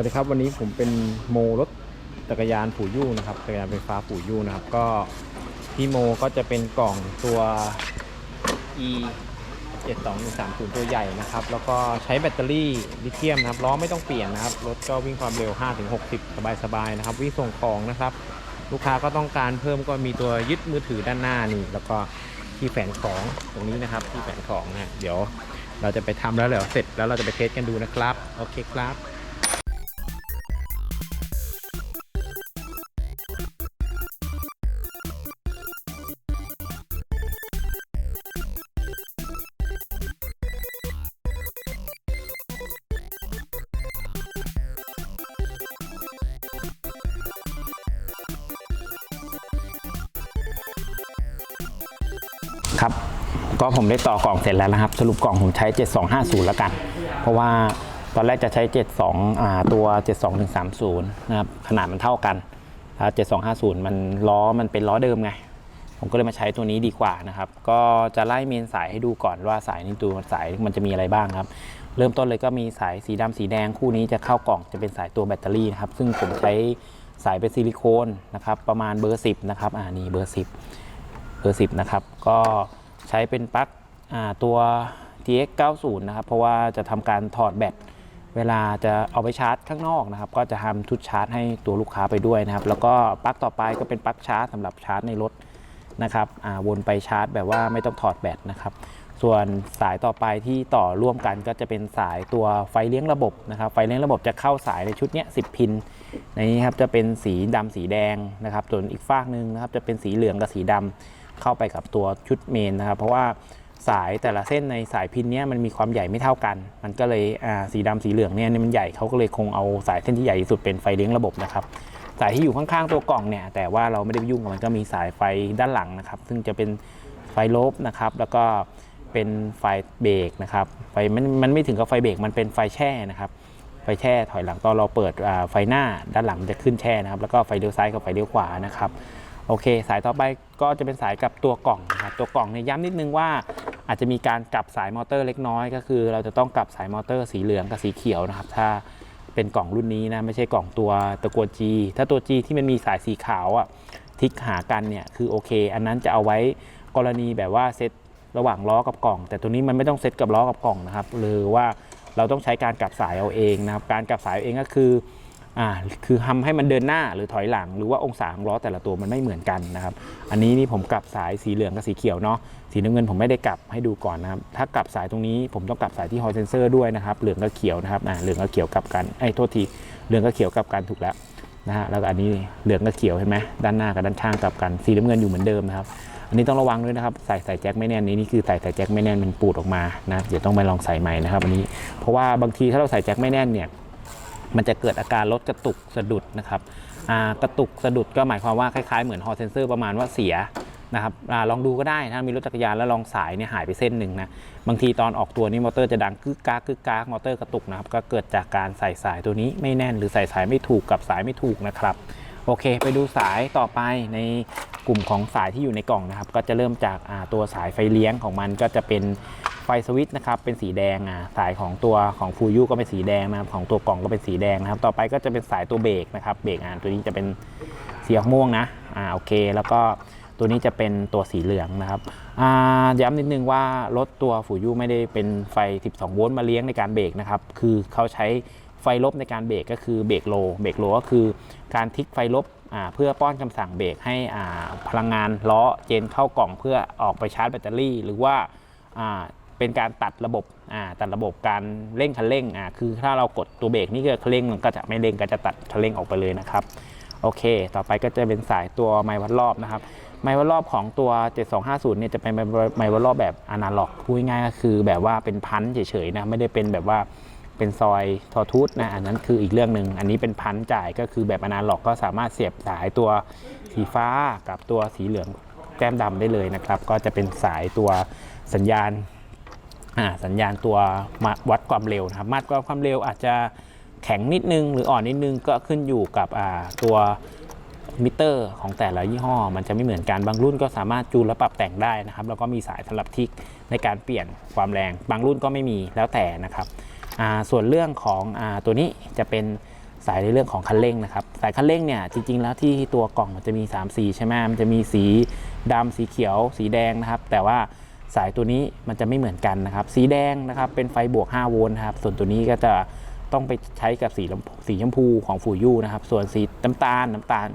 วัสดีครับวันนี้ผมเป็นโมรถจักรยานผูยู่นะครับจักรยานไฟฟ้าผูยู่นะครับ ก็ที่โมก็จะเป็นกล่องตัว e 72130ตัวใหญ่นะครับ แล้วก็ใช้แบตเตอรี่ลิเธียมนะครับล้อไม่ต้องเปลี่ยนนะครับ รถก็วิ่งความเร็ว 5-60 สบายๆนะครับ วิ่งส่งของนะครับ ลูกค้าก็ต้องการเพิ่มก็มีตัวยึดมือถือด้านหน้านี่ แล้วก็ที่แฝงของตรงนี้นะครับ ที่แฝงของนะเดี๋ยวเราจะไปทำแล้วเดี๋ยวเสร็จแล้วเราจะไปเทสกันดูนะครับ โอเคครับ ผมได้ต่อกล่องเสร็จแล้วนะครับ สรุปกล่องผมใช้ 7250 แล้วกัน เพราะว่าตอนแรกจะใช้ 72อ่าตัว 72130 นะครับ ขนาดมันเท่ากันถ้า7250 มันล้อมันเป็นล้อเดิมไง ผมก็เลยมาใช้ตัวนี้ดีกว่านะครับ ก็จะไล่เมนสายให้ดูก่อนว่าสายนี้ตัวสายมันจะมีอะไรบ้างครับ เริ่มต้นเลยก็มีสายสีดำสีแดงคู่นี้จะเข้ากล่องจะเป็นสายตัวแบตเตอรี่นะครับ ซึ่งผมใช้สายเป็นซิลิโคนนะครับ ประมาณเบอร์ 10 นะครับ อ่านี่เบอร์ 10 เบอร์ 10 นะครับ ก็ ใช้เป็นปลั๊กตัว TX 90 นะครับ เพราะว่าจะทำการถอดแบตเวลาจะเอาไปชาร์จข้างนอกนะครับ ก็จะทำชุดชาร์จให้ตัวลูกค้าไปด้วยนะครับ แล้วก็ปลั๊กต่อไปก็เป็นปลั๊กชาร์จสำหรับชาร์จในรถนะครับวนไปชาร์จแบบว่าไม่ต้องถอดแบตนะครับ ส่วนสายต่อไปที่ต่อร่วมกันก็จะเป็นสายตัวไฟเลี้ยงระบบนะครับ ไฟเลี้ยงระบบจะเข้าสายในชุดนี้ย10พิน ในนี้ครับจะเป็นสีดำสีแดงนะครับ ส่วนอีกฝากหนึ่งนะครับจะเป็นสีเหลืองกับสีดำ เข้าไปกับตัวชุดเมนนะครับ เพราะว่าสายแต่ละเส้นในสายพินเนี้ยมันมีความใหญ่ไม่เท่ากัน มันก็เลยสีดำสีเหลืองเนี่ยมันใหญ่เขาก็เลยคงเอาสายเส้นที่ใหญ่ที่สุดเป็นไฟเลี้ยงระบบนะครับสายที่อยู่ข้างๆตัวกล่องเนี่ยแต่ว่าเราไม่ได้ไปยุ่งกับมันก็มีสายไฟด้านหลังนะครับ ซึ่งจะเป็นไฟลบนะครับแล้วก็เป็นไฟเบรกนะครับไฟมันมันไม่ถึงกับไฟเบรกมันเป็นไฟแช่นะครับไฟแช่ถอยหลังตอนเราเปิดไฟหน้าด้านหลังจะขึ้นแช่นะครับแล้วก็ไฟเลี้ยวซ้ายกับไฟเลี้ยวขวานะครับ โอเค สายต่อไปก็จะเป็นสายกับตัวกล่องนะครับตัวกล่องเนี่ยย้ำนิดนึงว่าอาจจะมีการกลับสายมอเตอร์เล็กน้อยก็คือ เราจะต้องกลับสายมอเตอร์สีเหลืองกับสีเขียวนะครับ ถ้าเป็นกล่องรุ่นนี้นะไม่ใช่กล่องตัวตะกัว G ถ้าตัว G ที่มันมีสายสีขาวอะทิกหากันเนี่ยคือโอเค อันนั้นจะเอาไว้กรณีแบบว่าเซตระหว่างล้อกับกล่อง แต่ตัวนี้มันไม่ต้องเซตกับล้อกับกล่องนะครับหรือว่าเราต้องใช้การกลับสายเอาเองนะครับการกลับสายเองก็คือ อ่าคือทำให้มันเดินหน้าหรือถอยหลัง หรือว่าองศาของล้อแต่ละตัวมันไม่เหมือนกันนะครับ อันนี้นี่ผมกลับสายสีเหลืองกับสีเขียวเนาะสีน้ำเงินผมไม่ได้กลับให้ดูก่อนนะครับ ถ้ากลับสายตรงนี้ผมต้องกลับสายที่ฮอลเซนเซอร์ด้วยนะครับเหลืองกับเขียวนะครับอ่าเหลืองกับเขียวกลับกันไอ้โทษทีเหลืองกับเขียวกลับกันถูกแล้วนะฮะแล้วอันนี้เหลืองกับเขียวเห็นไหมด้านหน้ากับด้านข้างกลับกันสีน้ำเงินอยู่เหมือนเดิมนะครับอันนี้ต้องระวังด้วยนะครับใส่ใส่แจ็คไม่แน่นนี้นี่คือใส่ใส่แจ็คไม่แน่นมันปูดออกมานะเดี๋ยวต้องไปลองใส่ใหม่นะครับอันนี้เพราะว่าบางทีถ้าเราใส่แจ็คไม่แน่นเนี่ย มันจะเกิดอาการรถกระตุกสะดุดนะครับกระตุกสะดุดก็หมายความว่าคล้ายๆเหมือนฮอลเซนเซอร์ประมาณว่าเสียนะครับอลองดูก็ได้ถ้ามีรถจักรยานแล้วลองสายเนี่ยหายไปเส้นหนึ่งนะบางทีตอนออกตัวนี้มอเตอร์จะดังกึกกากึกกากมอเตอร์กระตุกนะครับก็เกิดจากการใส่สายตัวนี้ไม่แน่น หรือใส่สายไม่ถูกกับสายไม่ถูกนะครับโอเค ไปดูสายต่อไปในกลุ่มของสายที่อยู่ในกล่องนะครับ ก็จะเริ่มจากตัวสายไฟเลี้ยงของมันก็จะเป็น ไฟสวิตช์นะครับเป็นสีแดงอ่าสายของตัวของฟูยูก็เป็นสีแดงนะครับของตัวกล่องก็เป็นสีแดงนะครับ ต่อไปก็จะเป็นสายตัวเบรกนะครับเบรกอ่าตัวนี้จะเป็นสีออกม่วงนะอ่าโอเค แล้วก็ตัวนี้จะเป็นตัวสีเหลืองนะครับอ่าย้ำนิดนึงว่ารถตัวฟูยูไม่ได้เป็นไฟ 12 โวลต์มาเลี้ยงในการเบรกนะครับ คือเขาใช้ไฟลบในการเบรกก็คือเบรกโล เบรกโลก็คือการทิกไฟลบอ่าเพื่อป้อนคำสั่งเบรกให้อ่าพลังงานล้อเจนเข้ากล่องเพื่อออกไปชาร์จแบตเตอรี่ หรือว่าอ่า เป็นการตัดระบบอ่าตัดระบบการเร่งคันเร่งอ่าคือถ้าเรากดตัวเบรกนี่ก็คันเร่งมันก็จะไม่เร่งก็จะตัดคันเร่งออกไปเลยนะครับโอเค ต่อไปก็จะเป็นสายตัวไมวัดรอบนะครับไมวัดรอบของตัว 7250 เนี่ยจะเป็นไมค์วัดรอบแบบอนาล็อกพูดง่ายก็คือแบบว่าเป็นพันเฉยๆนะไม่ได้เป็นแบบว่าเป็นซอยทอทูตนะอันนั้นคืออีกเรื่องหนึ่งอันนี้เป็นพันจ่ายก็คือแบบอนาล็อกก็สามารถเสียบสายตัวสีฟ้ากับตัวสีเหลืองแก้มดำได้เลยนะครับ ก็จะเป็นสายตัวสัญญาณ สัญญาณตัวมาวัดความเร็วนะครับ มาดความเร็วอาจจะแข็งนิดนึง หรืออ่อนนิดนึงก็ขึ้นอยู่กับตัวมิเตอร์ของแต่ละยี่ห้อ มันจะไม่เหมือนกันบางรุ่นก็สามารถจูนและปรับแต่งได้นะครับ แล้วก็มีสายสำหรับทิกในการเปลี่ยนความแรง บางรุ่นก็ไม่มีแล้วแต่นะครับส่วนเรื่องของอตัวนี้จะเป็นสายในเรื่องของคันเร่งนะครับ สายคันเร่งเนี่ยจริง ๆ แล้วที่ตัวกล่องมันจะมี 3 สีใช่ไหมมันจะมีสีดำสีเขียว สีแดงนะครับ แต่ว่า สายตัวนี้มันจะไม่เหมือนกันนะครับ สีแดงนะครับเป็นไฟบวก 5 โวลต์ครับ ส่วนตัวนี้ก็จะต้องไปใช้กับสีสีชมพูของฟูยูนะครับ ส่วนสีน้ำตาลน้ำตาล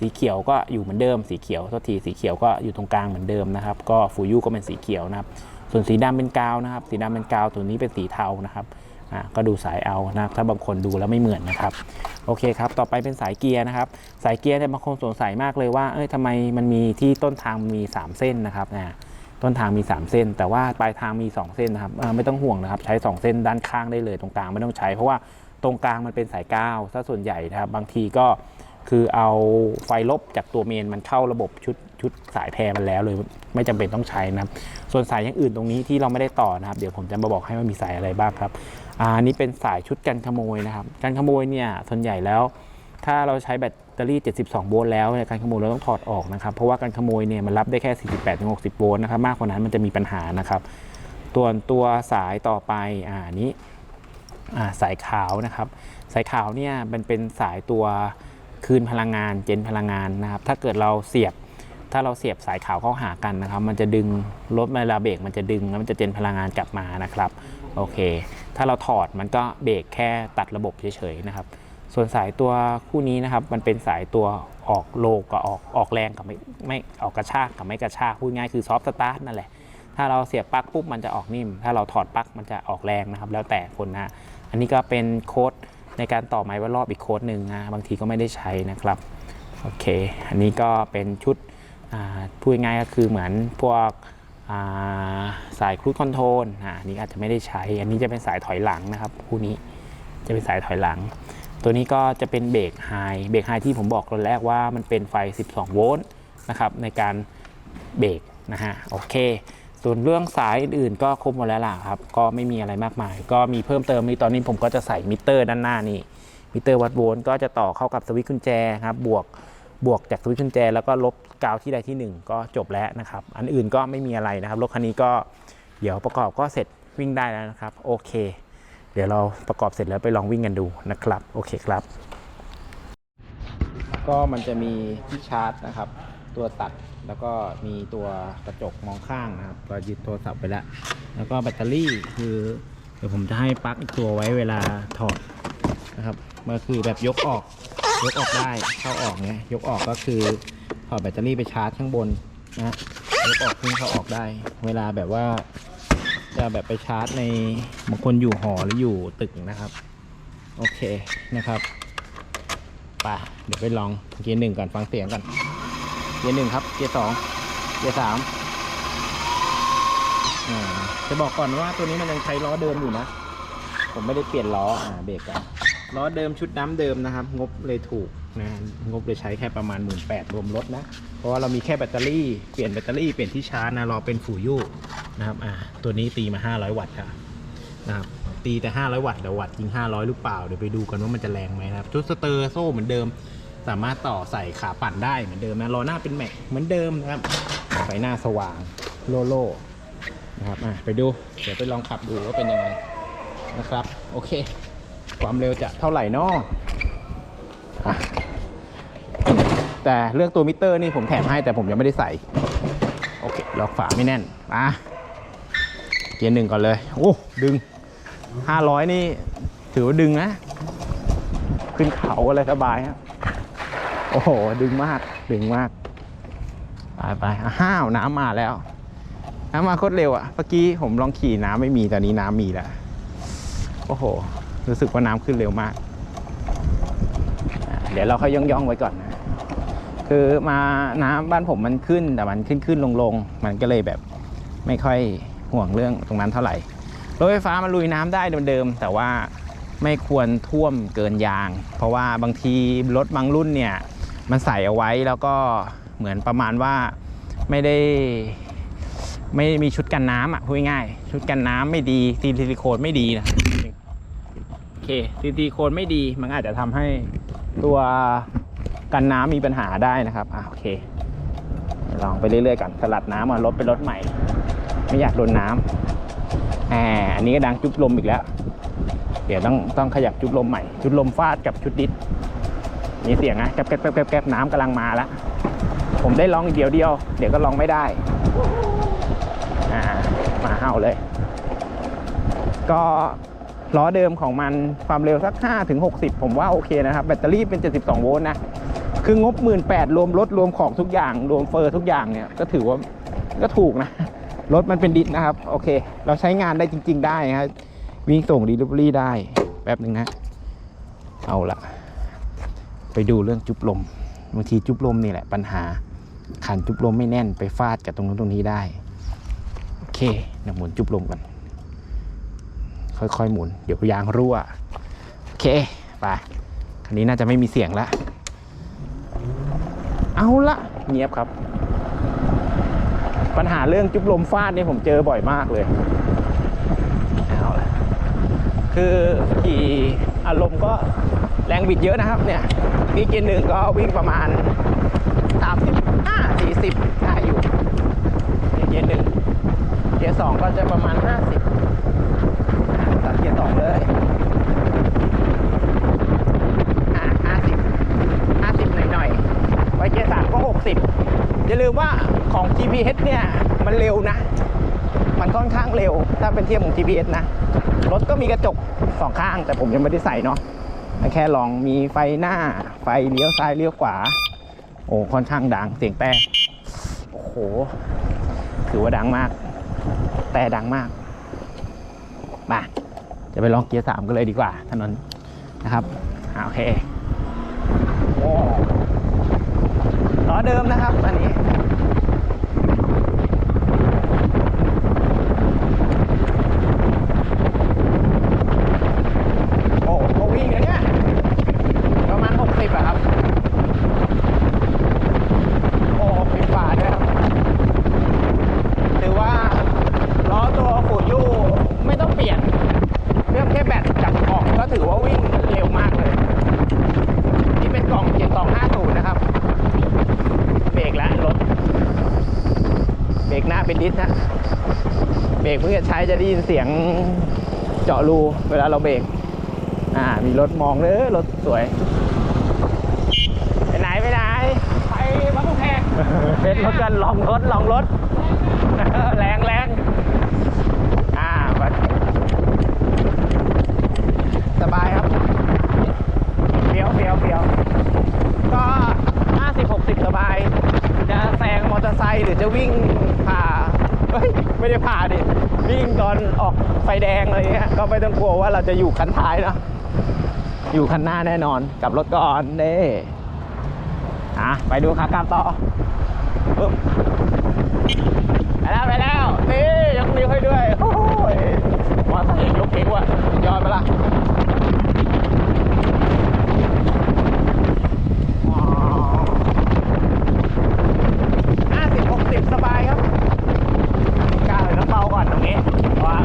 สีเขียวก็อยู่เหมือนเดิม สีเขียวทษทีสีเขียวก็อยู่ตรงกลางเหมือนเดิมนะครับ ก็ฟูยูก็เป็นสีเขียวนะครับ ส่วนสีดำเป็นกาวนะครับ สีดำเป็นกาวตัวนี้เป็นสีเทานะครับอะก็ดูสายเอานะครับถ้าบางคนดูแล้วไม่เหมือนนะครับโอเคครับต่อไปเป็นสายเกียร์นะครับ สายเกียร์เนี่ยบางคนสงสัยมากเลยว่าเอ้ยทำไมมันมีที่ต้นทางมี 3 เส้นนะครับนะ ต้นทางมี 3 เส้น แต่ว่าปลายทางมี 2 เส้นนะครับไม่ต้องห่วงนะครับ ใช้ 2 เส้นด้านข้างได้เลยตรงกลางไม่ต้องใช้ เพราะว่าตรงกลางมันเป็นสายก้าวซะส่วนใหญ่นะครับ บางทีก็คือเอาไฟลบจากตัวเมนมันเข้าระบบชุดชุดสายแพรมันแล้วเลยไม่จำเป็นต้องใช้นะครับ ส่วนสายอย่างอื่นตรงนี้ที่เราไม่ได้ต่อนะครับ เดี๋ยวผมจะมาบอกให้ว่ามีสายอะไรบ้างครับอันนี้เป็นสายชุดกันขโมยนะครับการขโมยเนี่ยส่วนใหญ่แล้ว ถ้าเราใช้แบต ตอรี่ 72 โวลต์แล้วเนี่ยการขโมยเราต้องถอดออกนะครับ เพราะว่าการขโมยเนี่ยมันรับได้แค่ 48-60 โวลต์นะครับ มากกว่านั้นมันจะมีปัญหานะครับตัวตัวสายต่อไปอ่าอันนี้อ่าสายขาวนะครับ สายขาวเนี่ยมันเป็นสายตัวคืนพลังงานเจนพลังงานนะครับ ถ้าเกิดเราเสียบถ้าเราเสียบสายขาวเข้าหากันนะครับ มันจะดึงรถเวลาเบรกมันจะดึงแล้วมันจะเจนพลังงานกลับมานะครับโอเค ถ้าเราถอดมันก็เบรกแค่ตัดระบบเฉยๆนะครับ ส่วนสายตัวคู่นี้นะครับมันเป็นสายตัวออกโลกับออกออกแรงกับไม่ไม่ออกกระชากกับไม่กระชากพูดง่ายคือซอฟต์สตาร์ทนั่นแหละถ้าเราเสียบปลั๊กปุ๊บมันจะออกนิ่ม ถ้าเราถอดปลั๊กมันจะออกแรงนะครับ แล้วแต่คนนะอันนี้ก็เป็นโค้ดในการต่อไม้ว่ารอบอีกโค้ดหนึ่งนะบางทีก็ไม่ได้ใช้นะครับโอเค อันนี้ก็เป็นชุดพูดง่ายก็คือเหมือนพวกาสายครูดคอนโทรลอันนี้อาจจะไม่ได้ใช้ อันนี้จะเป็นสายถอยหลังนะครับคู่นี้จะเป็นสายถอยหลัง ตัวนี้ก็จะเป็นเบรกไฮเบรกไฮที่ผมบอกตอนแรกว่ามันเป็นไฟ 12 โวลต์นะครับในการเบรกนะฮะโอเค ส่วนเรื่องสายอื่นๆ ก็ครบหมดแล้วล่ะครับ ก็ไม่มีอะไรมากมาย ก็มีเพิ่มเติมมีตอนนี้ผมก็จะใส่มิเตอร์ด้านหน้านี่มิเตอร์วัดโวลต์ก็จะต่อเข้ากับสวิตช์กุญแจครับบวกบวกจากสวิตช์กุญแจ แล้วก็ลบกาวที่ใดที่หนึ่งก็จบแล้วนะครับอันอื่นก็ไม่มีอะไรนะครับรถคันนี้ก็เดี๋ยวประกอบก็เสร็จวิ่งได้แล้วนะครับโอเค เดี๋ยวเราประกอบเสร็จแล้วไปลองวิ่งกันดูนะครับ โอเคครับ ก็มันจะมีที่ชาร์จนะครับ ตัวตัดแล้วก็มีตัวกระจกมองข้างนะครับก็ยึดโทรศัพท์ไปแล้ว แล้วก็แบตเตอรี่คือเดี๋ยวผมจะให้ปลั๊กอีกตัวไว้เวลาถอดนะครับมันคือแบบยกออกยกออกได้เข้าออกเนี้ยยกออกก็คือถอดแบตเตอรี่ไปชาร์จข้างบนนะยกออกขึ้นเข้าออกได้ เวลาแบบว่า จะแบบไปชาร์จในบางคนอยู่หอหรืออยู่ตึกนะครับ โอเคนะครับไป่ะเดี๋ยวไปลองเกียร์หนึ่งก่อนฟังเสียงก่อนเกียร์หนึ่งครับเกียร์สองเกียร์สามจะบอกก่อนว่าตัวนี้มันยังใช้ล้อเดิมอยู่นะ ผมไม่ได้เปลี่ยนล้ออ่าเบรกกันล้อเดิมชุดน้ำเดิมนะครับ งบเลยถูกนะงบเลยใช้แค่ประมาณ1 8ื่นแปดรวมรถนะ เพราะว่าเรามีแค่แบตเตอรี่เปลี่ยนแบตเตอรี่เปลี่ยนที่ชาร์จนะรอเป็นฟูยูนะครับอ่าตัวนี้ตีมา 500 วัตต์ครับนะครับตีแต่ 500 วัตต์แต่วัตต์จริง 500 หรือเปล่า เดี๋ยวไปดูกันว่ามันจะแรงไหมนะครับ ชุดสเตอร์โซ่เหมือนเดิม สามารถต่อใส่ขาปั่นได้เหมือนเดิมนะล้อหน้าเป็นแม็กเหมือนเดิมนะครับไฟหน้าสว่างโลโลนะครับอะไปดูเดี๋ยวไปลองขับดูว่าเป็นยังไงนะครับ โอเค ความเร็วจะเท่าไหร่นออะ แต่เรื่องตัวมิเตอร์นี่ผมแถมให้แต่ผมยังไม่ได้ใส่ โอเคล็อกฝาไม่แน่นมาเกียร์หนึ่งก่อนเลย โอ้ ดึง 500 นี่ถือว่าดึงนะ ขึ้นเขาอะไรสบายครับโอ้โห ดึงมาก ดึงมาก ไปไปอ้าว น้ำมาแล้ว น้ำมาโคตรเร็วอะ่ะ เมื่อกี้ผมลองขี่น้ำไม่มี ตอนนี้น้ำมีแล้ว โอ้โห รู้สึกว่าน้ำขึ้นเร็วมาก เดี๋ยวเราค่อยย่องย่องๆไว้ก่อนนะ คือมาน้ำบ้านผมมันขึ้นแต่มันขึ้นขึ้นลงลงมันก็เลยแบบไม่ค่อยห่วงเรื่องตรงนั้นเท่าไหร่รถไฟฟ้ามันลุยน้ำได้เดิมๆแต่ว่าไม่ควรท่วมเกินยาง เพราะว่าบางทีรถบางรุ่นเนี่ยมันใส่เอาไว้แล้วก็เหมือนประมาณว่าไม่ได้ไม่มีชุดกันน้ำอะพูดง่ายชุดกันน้ำไม่ดีซีซิลิโคนไม่ดีนะโอเคซีซิลิโคนไม่ดีมันอาจจะทำให้ตัว กันน้ำมีปัญหาได้นะครับอะโอเค ลองไปเรื่อยๆก่อนสลัดน้ำมารถเป็นรถใหม่ ไม่อยากโดนน้ำแหมอันนี้ก็ดังจุบลมอีกแล้ว เดี๋ยวต้องต้องขยับจุดลมใหม่ จุดลมฟาดกับชุดดิสมีเสียงนะแก๊บแก๊บแก๊บแก๊บน้ำกำลังมาแล้วผมได้ลองเดียวเดียว เดี๋ยวก็ลองไม่ได้อ่ามาเห่าเลย ก็ล้อเดิมของมันความเร็วสัก5ถึง60 ผมว่าโอเคนะครับ แบตเตอรี่เป็น 72 โวลต์นะ คืองบ18,000รวมรถรวมของทุกอย่าง รวมเฟอร์ทุกอย่างเนี่ยก็ถือว่าก็ถูกนะ รถมันเป็นดิสนะครับ โอเค เราใช้งานได้จริง ๆ ได้นะครับวิ่งส่ง Delivery ได้แป๊บหนึ่งนะ เอาละไปดูเรื่องจุบลมบางทีจุบลมนี่แหละปัญหาขันจุบลมไม่แน่นไปฟาดกับตรงนู้นตรงนี้ได้ โอเคเดี๋ยวหมุนจุบลมกันค่อยๆหมุน เดี๋ยวยางรั่ว โอเค ไป คันนี้น่าจะไม่มีเสียงละ เอาละเงียบครับ ปัญหาเรื่องจุบลมฟาดเนี่ยผมเจอบ่อยมากเลยเอาละคือขี่อารมณ์ก็แรงบิดเยอะนะครับเนี่ยนี่เกียร์หนึ่งก็วิ่งประมาณ35 40ได้อยู่เนี่ยเกียร์หนึ่งเกียร์สองก็จะประมาณ50อะตัดเกียร์สองเลยอะ50 50 หน่อยๆไว้เกียร์สามก็ 60 อย่าลืมว่าของ GPS เนี่ยมันเร็วนะ มันค่อนข้างเร็ว ถ้าเป็นเทียบของ GPS นะ รถก็มีกระจกสองข้าง แต่ผมยังไม่ได้ใส่เนาะแค่ลองมีไฟหน้า ไฟเลี้ยวซ้ายเลี้ยวขวา โอ้ค่อนข้างดังเสียงแต่โอ้โห ถือว่าดังมาก แต่ดังมาก มา จะไปลองเกียร์สามกันเลยดีกว่า ถนนนะครับอโอเคล้อเดิมนะครับ อันนี้ โอ้ก็วิ่งอย่างเงี้ยประมาณ 60อะครับ โอ้ปิดฝาด้วยครับถือว่าล้อตัวฟูดยูไม่ต้องเปลี่ยนเรื่องแค่แบตกับกล่องก็ถือว่าวิ่งเร็วมากเลย นี่เป็นกล่อง7250 นะครับ เบรกแล้วรถ เบรกหน้าเป็นดิสนะ เบ รกเพิ่งจะใช้จะได้ยินเสียงเจาะรูเวลาเราเบรกอ่ามีรถมองเลยรถสวย ไปไหนไปไหนไปวัดตุ้งแพเป็นรถกันลองรถลองรถแรงแรงอ่าไปสบายครับเฟี้ยวเฟี้ยวเฟี้ยวก็ 50 60 สบาย จะแซงมอเตอร์ไซค์หรือจะวิ่งผ่าเฮ้ย ไม่ได้ผ่าดิ วิ่งตอนออกไฟแดงอะไรเงี้ย ก็ไม่ต้องกลัวว่าเราจะอยู่คันท้ายเนะอยู่คันหน้าแน่นอนกับรถก่อนเด้อะไปดูขากลับต่อปึ๊บไปแล้วไปแล้วนี่ยกนิ้วให้ด้วยโอ้ยมอเตอร์ไซค์ยกเก่งว่ะยอดไปละห้าสิบหกสิบสบายครับกล้าเลยต้องเบาก่อนตรงนี้ เพราะว่า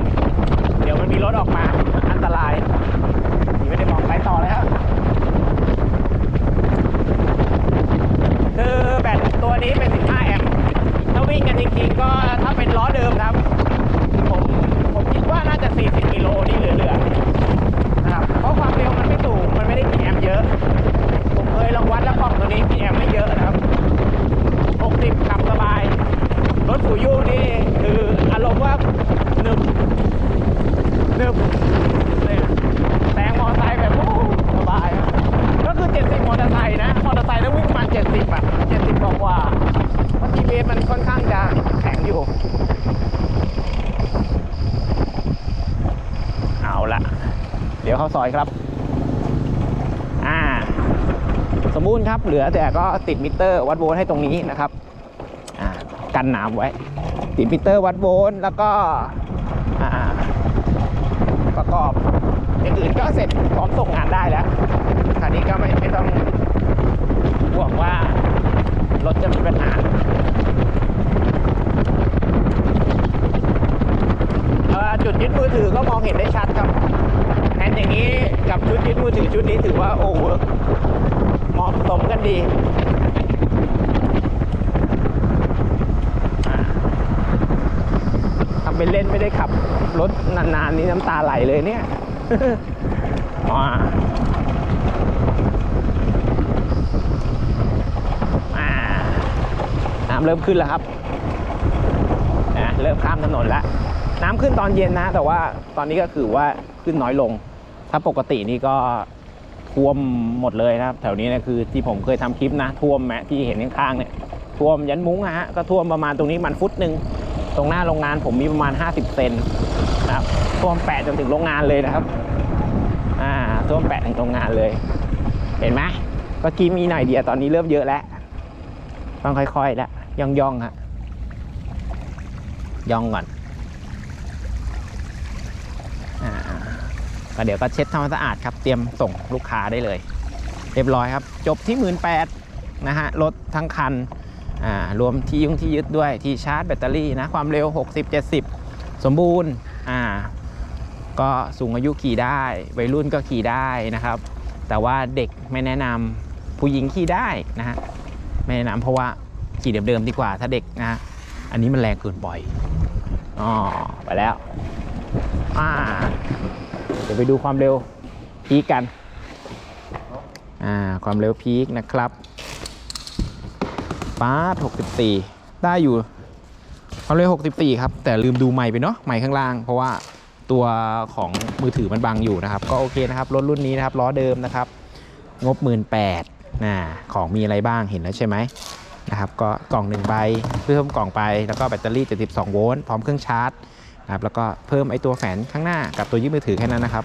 เดี๋ยวมันมีรถออกมา อันตรายนี่ไม่ได้มองไปต่อเลยครับ คือแบตตัวนี้เป็น 15 แอมป์ถ้าวิ่งกันจริงๆ ก็ถ้าเป็นล้อเดิมครับ ผมผมคิดว่าน่าจะ 40 กิโลนี่เหลือๆนะครับ เพราะความเร็วมันไม่สูง มันไม่ได้กี่แอมป์เยอะ ผมเคยลองวัดแล้วกล่องตัวนี้กี่แอมป์ไม่เยอะนะครับ 60 ขับสบาย รถสูยูนี่คืออารมณ์ว่าหนึบหนึบเลยแซงมอเตอร์ไซค์แบบโอ้สบายครับก็คือ 70 มอเตอร์ไซค์นะ มอเตอร์ไซค์ต้องวิ่งประมาณ 70 อะ 70 กว่ากว่าเพราะ GPS มันค่อนข้างจะแข็งอยู่ เอาละ เดี๋ยวเข้าซอยครับ อ่า สมบูรณ์ครับ เหลือแต่ก็ติดมิเตอร์วัดโวลต์ให้ตรงนี้นะครับกันน้ำไว้ ติดมิเตอร์วัดโวลต์แล้วก็ประกอบอย่างอื่นก็เสร็จพร้อมส่งงานได้แล้วคันนี้ก็ไม่ไม่ต้องห่วงว่ารถจะมีปัญหาจุดยึดมือถือก็มองเห็นได้ชัดครับแผนอย่างนี้กับชุดยึดมือถือชุดนี้ถือว่าโอ้เวิร์กเห สมกันดีอ่าทำเป็นเล่นไม่ได้ขับรถนานๆ นี้น้ำตาไหลเลยเนี่ยอ่าอ่าน้ำเริ่มขึ้นแล้วครับนะเริ่มข้ามถนนแล้ว น้ำขึ้นตอนเย็นนะ แต่ว่าตอนนี้ก็คือว่าขึ้นน้อยลง ถ้าปกตินี่ก็ ท่วมหมดเลยนะครับ แถวนี้นะคือที่ผมเคยทำคลิปนะท่วมแมที่เห็นข้างๆเนี่ยท่วมยันมุ้งฮะก็ท่วมประมาณตรงนี้มันฟุตหนึ่งตรงหน้าโรงงานผมมีประมาณ 50 เซนนะครับท่วมแปะจนถึงโรงงานเลยนะครับอ่าท่วมแปะถึงโรงงานเลย เห็นไหมเมื่อกี้มีหน่อยเดียวตอนนี้เริ่มเยอะแล้วต้องค่อยๆแล้วย่องๆฮะย่องก่อน อ่า ก็เดี๋ยวก็เช็ดทำความสะอาดครับ เตรียมส่งลูกค้าได้เลย เรียบร้อยครับ จบที่1 8ื่นแปดนะฮะ รถทั้งคัน อ่า รวมที่ยุ่งที่ยึดด้วย ที่ชาร์จแบตเตอรี่นะ ความเร็ว 60-70 สมบูรณ์ อ่า ก็สูงอายุขี่ได้ วัยรุ่นก็ขี่ได้นะครับ แต่ว่าเด็กไม่แนะนำผู้หญิงขี่ได้นะฮะ ไม่แนะนำเพราะว่าขี่เดิมๆดีกว่า ถ้าเด็กนะฮะอันนี้มันแรงเกินปล่อยอ๋อไปแล้วอ่า เดี๋ยวไปดูความเร็วพีคกัน อ่า ความเร็วพีคนะครับป้า64 ได้อยู่ ความเร็ว 64 ครับ แต่ลืมดูใหม่ไปเนาะใหม่ข้างล่าง เพราะว่าตัวของมือถือมันบังอยู่นะครับ ก็โอเคนะครับ รถรุ่นนี้นะครับ ล้อเดิมนะครับ งบ 1 8ื่นนะของมีอะไรบ้างเห็นแล้วใช่ไหมนะครับ ก็กล่องหนึ่งใบเพิ่มกล่องไป แล้วก็แบตเตอรี่ 72 โวลต์ พร้อมเครื่องชาร์จ นะครับแล้วก็เพิ่มไอตัวแฝนข้างหน้ากับตัวยึดมือถือแค่นั้นนะครับ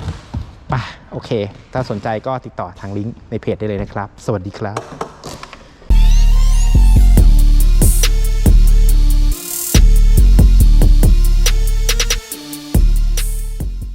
ป่ะโอเค ถ้าสนใจก็ติดต่อทางลิงก์ในเพจได้เลยนะครับ สวัสดีครับ